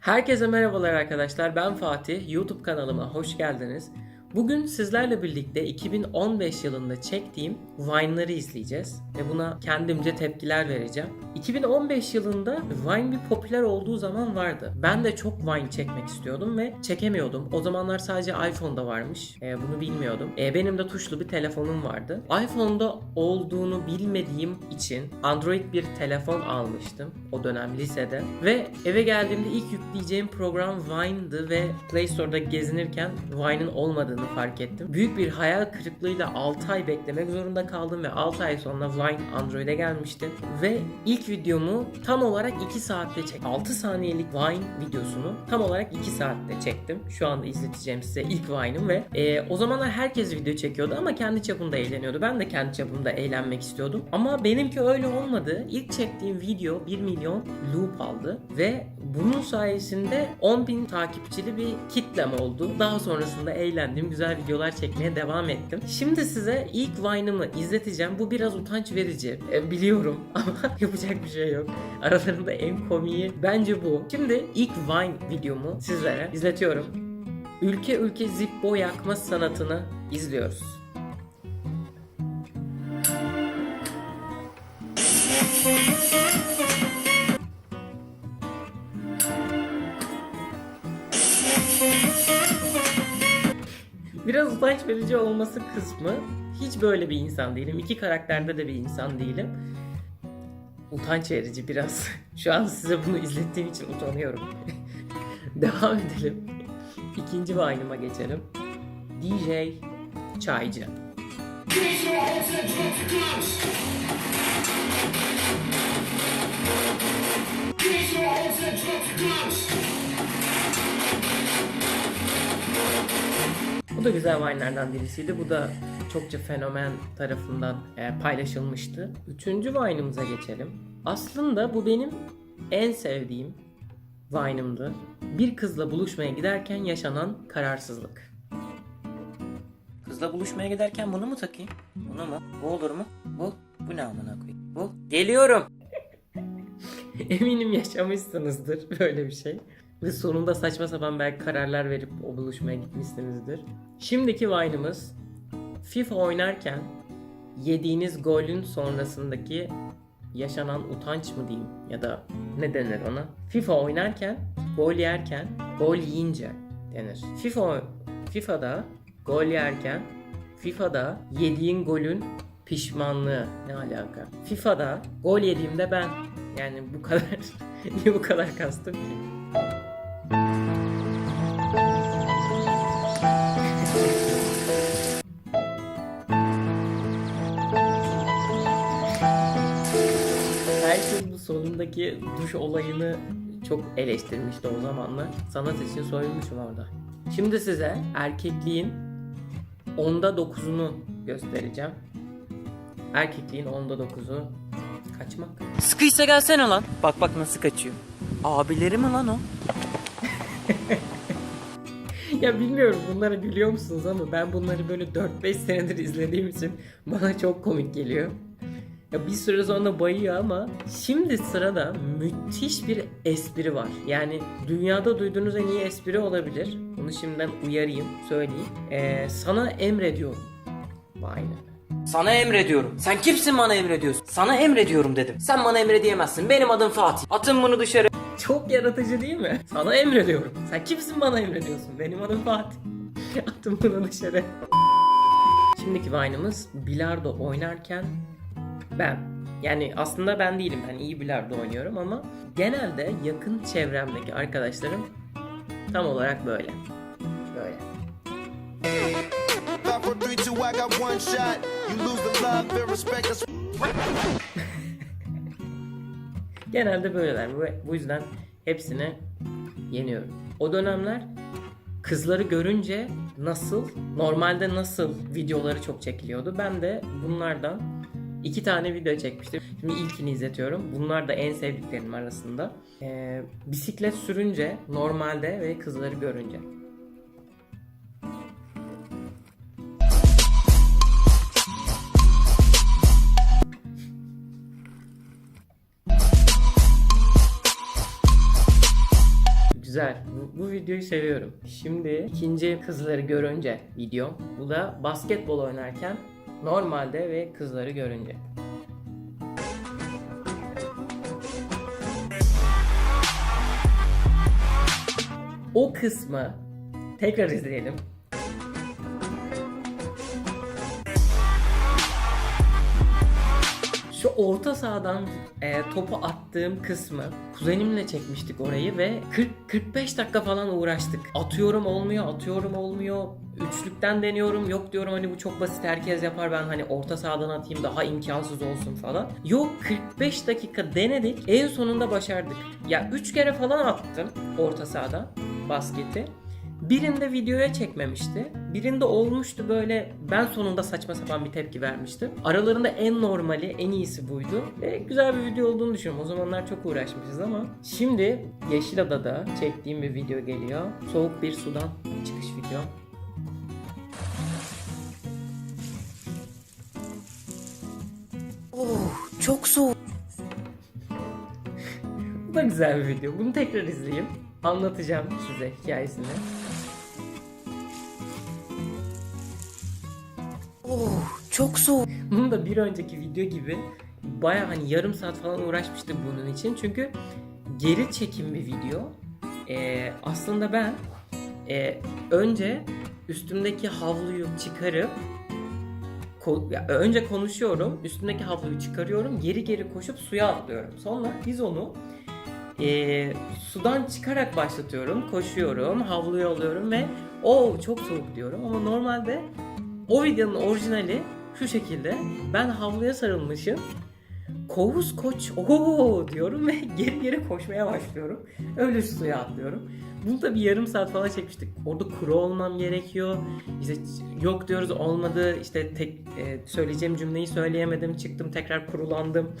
Herkese merhabalar arkadaşlar. Ben Fatih. YouTube kanalıma hoş geldiniz. Bugün sizlerle birlikte 2015 yılında çektiğim Vine'ları izleyeceğiz ve buna kendimce tepkiler vereceğim. 2015 yılında Vine bir popüler olduğu zaman vardı. Ben de çok Vine çekmek istiyordum ve çekemiyordum. O zamanlar sadece iPhone'da varmış. E, bunu bilmiyordum. E, benim de tuşlu bir telefonum vardı. iPhone'da olduğunu bilmediğim için Android bir telefon almıştım o dönem lisede. Ve eve geldiğimde ilk yükleyeceğim program Vine'dı ve Play Store'da gezinirken Vine'ın olmadığını fark ettim. Büyük bir hayal kırıklığıyla 6 ay beklemek zorunda kaldım ve 6 ay sonra Vine Android'e gelmişti. Ve ilk videomu tam olarak 2 saatte çektim. 6 saniyelik Vine videosunu tam olarak 2 saatte çektim. Şu anda izleteceğim size ilk Vine'ım ve e, o zamanlar herkes video çekiyordu ama kendi çapında eğleniyordu. Ben de kendi çapımda eğlenmek istiyordum. Ama benimki öyle olmadı. İlk çektiğim video 1 milyon loop aldı ve bunun sayesinde 10 bin takipçili bir kitlem oldu. Daha sonrasında eğlendim, güzel videolar çekmeye devam ettim. Şimdi size ilk Vine'ımı izleteceğim. Bu biraz utanç verici. E, biliyorum ama yapacak bir şey yok. Aralarında en komiği bence bu. Şimdi ilk Vine videomu sizlere izletiyorum. Ülke ülke Zippo yakma sanatını izliyoruz. Biraz utanç verici olması kısmı hiç böyle bir insan değilim. İki karakterde de bir insan değilim. Utanç verici biraz. Şu an size bunu izlettiğim için utanıyorum. Devam edelim. İkinci Vine'ıma geçelim. DJ Çaycı. Bu da güzel Vine'lerden birisiydi. Bu da çokça fenomen tarafından e, paylaşılmıştı. Üçüncü Vine'ımıza geçelim. Aslında bu benim en sevdiğim Vine'ımdı. Bir kızla buluşmaya giderken yaşanan kararsızlık. Kızla buluşmaya giderken bunu mu takayım? Bunu mu? Bu olur mu? Bu? Bu ne amına koyayım? Bu? Geliyorum. Eminim yaşamışsınızdır böyle bir şey. Ve sonunda saçma sapan belki kararlar verip o buluşmaya gitmişsinizdir. Şimdiki Vine'ımız FIFA oynarken yediğiniz golün sonrasındaki yaşanan utanç mı diyeyim ya da ne denir ona? FIFA oynarken gol yerken gol yiyince denir. FIFA FIFA'da gol yerken FIFA'da yediğin golün pişmanlığı ne alaka? FIFA'da gol yediğimde ben yani bu kadar niye bu kadar kastım ki? Sonundaki duş olayını çok eleştirmişti o zamanlar. Sanat için soyulmuşum orada. Şimdi size erkekliğin onda dokuzunu göstereceğim. Erkekliğin onda dokuzu kaçmak. Sıkıysa gelsene lan. Bak bak nasıl kaçıyor. Abileri mi lan o? Ya bilmiyorum bunlara gülüyor musunuz ama ben bunları böyle 4-5 senedir izlediğim için bana çok komik geliyor. Ya bir süre sonra bayıyor ama şimdi sırada müthiş bir espri var. Yani dünyada duyduğunuz en iyi espri olabilir. Bunu şimdiden uyarayım, söyleyeyim. Ee, sana emrediyorum. Aynen. Sana emrediyorum. Sen kimsin bana emrediyorsun? Sana emrediyorum dedim. Sen bana emrediyemezsin. Benim adım Fatih. Atın bunu dışarı. Çok yaratıcı değil mi? Sana emrediyorum. Sen kimsin bana emrediyorsun? Benim adım Fatih. Attım bunu dışarı. Şimdiki Vine'ımız bilardo oynarken ben. Yani aslında ben değilim. Ben iyi bilardo oynuyorum ama genelde yakın çevremdeki arkadaşlarım tam olarak böyle. Böyle. Genelde böyleler. Bu, bu yüzden hepsini yeniyorum. O dönemler kızları görünce nasıl, normalde nasıl videoları çok çekiliyordu. Ben de bunlardan iki tane video çekmiştim. Şimdi ilkini izletiyorum. Bunlar da en sevdiklerim arasında. Ee, bisiklet sürünce normalde ve kızları görünce. Güzel. Bu, bu videoyu seviyorum. Şimdi ikinci kızları görünce video. Bu da basketbol oynarken normalde ve kızları görünce. O kısmı tekrar izleyelim. Orta sahadan e, topu attığım kısmı kuzenimle çekmiştik orayı ve 40-45 dakika falan uğraştık. Atıyorum olmuyor, atıyorum olmuyor. Üçlükten deniyorum. Yok diyorum hani bu çok basit herkes yapar ben hani orta sahadan atayım daha imkansız olsun falan. Yok 45 dakika denedik. En sonunda başardık. Ya 3 kere falan attım orta sahadan basketi. Birinde videoya çekmemişti. Birinde olmuştu böyle ben sonunda saçma sapan bir tepki vermiştim. Aralarında en normali, en iyisi buydu. Ve güzel bir video olduğunu düşünüyorum. O zamanlar çok uğraşmışız ama. Şimdi Yeşilada'da çektiğim bir video geliyor. Soğuk bir sudan çıkış video. Çok soğuk. Bu da güzel bir video. Bunu tekrar izleyeyim. Anlatacağım size hikayesini. Çok soğuk. Bunun da bir önceki video gibi baya hani yarım saat falan uğraşmıştım bunun için. Çünkü geri çekim bir video. Ee, aslında ben e, önce üstümdeki havluyu çıkarıp ko- önce konuşuyorum, üstümdeki havluyu çıkarıyorum, geri geri koşup suya atlıyorum. Sonra biz onu e, sudan çıkarak başlatıyorum, koşuyorum, havluyu alıyorum ve o çok soğuk diyorum. Ama normalde o videonun orijinali şu şekilde. Ben havluya sarılmışım. Kovus koç ooo diyorum ve geri geri koşmaya başlıyorum. Öyle suya atlıyorum. Bunu da bir yarım saat falan çekmiştik. Orada kuru olmam gerekiyor. İşte yok diyoruz olmadı. İşte tek e, söyleyeceğim cümleyi söyleyemedim. Çıktım tekrar kurulandım.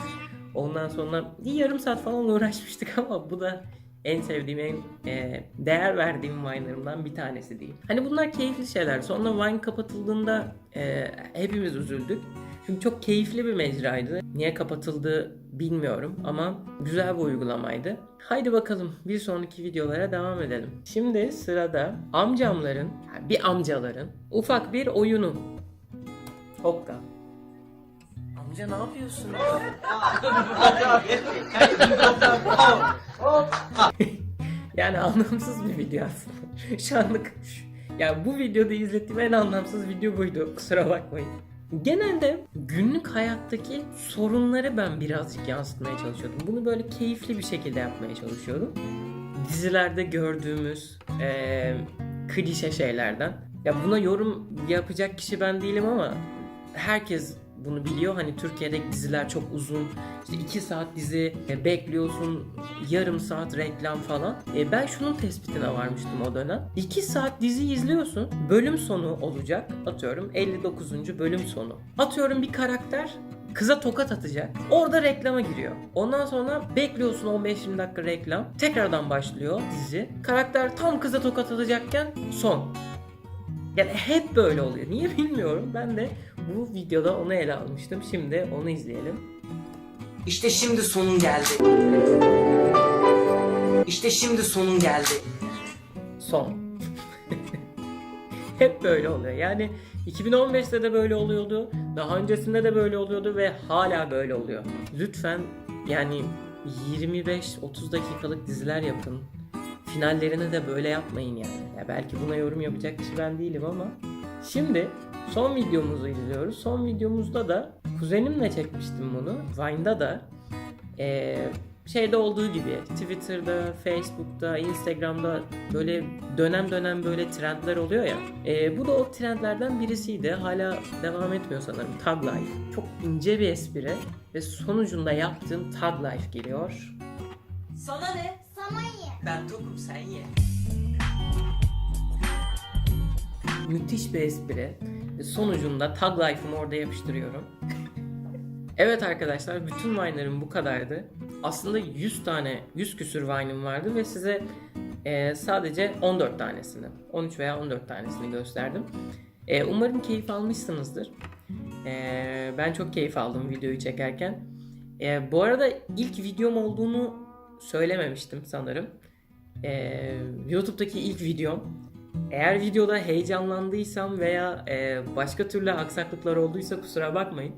Ondan sonra bir yarım saat falan uğraşmıştık ama bu da en sevdiğim, en e, değer verdiğim Vine'larımdan bir tanesi diyeyim. Hani bunlar keyifli şeyler. Sonra Vine kapatıldığında e, hepimiz üzüldük. Çünkü çok keyifli bir mecraydı. Niye kapatıldı bilmiyorum ama güzel bir uygulamaydı. Haydi bakalım bir sonraki videolara devam edelim. Şimdi sırada amcamların, yani bir amcaların ufak bir oyunu. Hokka. Amca ne yapıyorsun? Yani anlamsız bir video aslında. Şu anlık ya bu videoda izlettiğim en anlamsız video buydu. Kusura bakmayın. Genelde günlük hayattaki sorunları ben birazcık yansıtmaya çalışıyordum. Bunu böyle keyifli bir şekilde yapmaya çalışıyordum. Dizilerde gördüğümüz eee klişe şeylerden. Ya buna yorum yapacak kişi ben değilim ama herkes bunu biliyor. Hani Türkiye'deki diziler çok uzun. İşte 2 saat dizi e, bekliyorsun. Yarım saat reklam falan. E, ben şunun tespitine varmıştım o dönem. 2 saat dizi izliyorsun. Bölüm sonu olacak. Atıyorum 59. bölüm sonu. Atıyorum bir karakter kıza tokat atacak. Orada reklama giriyor. Ondan sonra bekliyorsun 15-20 dakika reklam. Tekrardan başlıyor dizi. Karakter tam kıza tokat atacakken son. Yani hep böyle oluyor. Niye bilmiyorum. Ben de bu videoda onu ele almıştım. Şimdi onu izleyelim. İşte şimdi sonun geldi. İşte şimdi sonun geldi. Son. hep böyle oluyor. Yani 2015'te de böyle oluyordu. Daha öncesinde de böyle oluyordu ve hala böyle oluyor. Lütfen yani 25-30 dakikalık diziler yapın. Finallerini de böyle yapmayın yani. Ya belki buna yorum yapacak kişi ben değilim ama. Şimdi son videomuzu izliyoruz. Son videomuzda da kuzenimle çekmiştim bunu. Vine'da da eee, şeyde olduğu gibi Twitter'da, Facebook'ta, Instagram'da böyle dönem dönem böyle trendler oluyor ya. Eee, bu da o trendlerden birisiydi. Hala devam etmiyor sanırım. Tag Life. Çok ince bir espri ve sonucunda yaptığım Tag Life geliyor. Sana ne? Sana ye. Ben tokum sen ye. Müthiş bir espri. Sonucunda Tag Life'ımı orada yapıştırıyorum. evet arkadaşlar bütün Vine'larım bu kadardı. Aslında 100 tane, 100 küsür Vine'ım vardı ve size e, sadece 14 tanesini, 13 veya 14 tanesini gösterdim. E, umarım keyif almışsınızdır. E, ben çok keyif aldım videoyu çekerken. E, bu arada ilk videom olduğunu söylememiştim sanırım. Ee, YouTube'daki ilk videom. Eğer videoda heyecanlandıysam veya e, başka türlü aksaklıklar olduysa kusura bakmayın.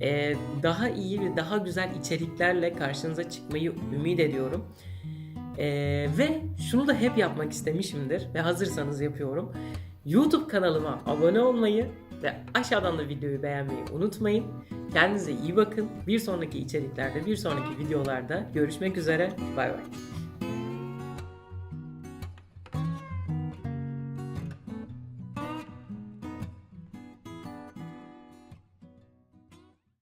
Ee, daha iyi ve daha güzel içeriklerle karşınıza çıkmayı ümit ediyorum. Ee, ve şunu da hep yapmak istemişimdir ve hazırsanız yapıyorum. YouTube kanalıma abone olmayı ve aşağıdan da videoyu beğenmeyi unutmayın. Kendinize iyi bakın. Bir sonraki içeriklerde, bir sonraki videolarda görüşmek üzere. Bay bay.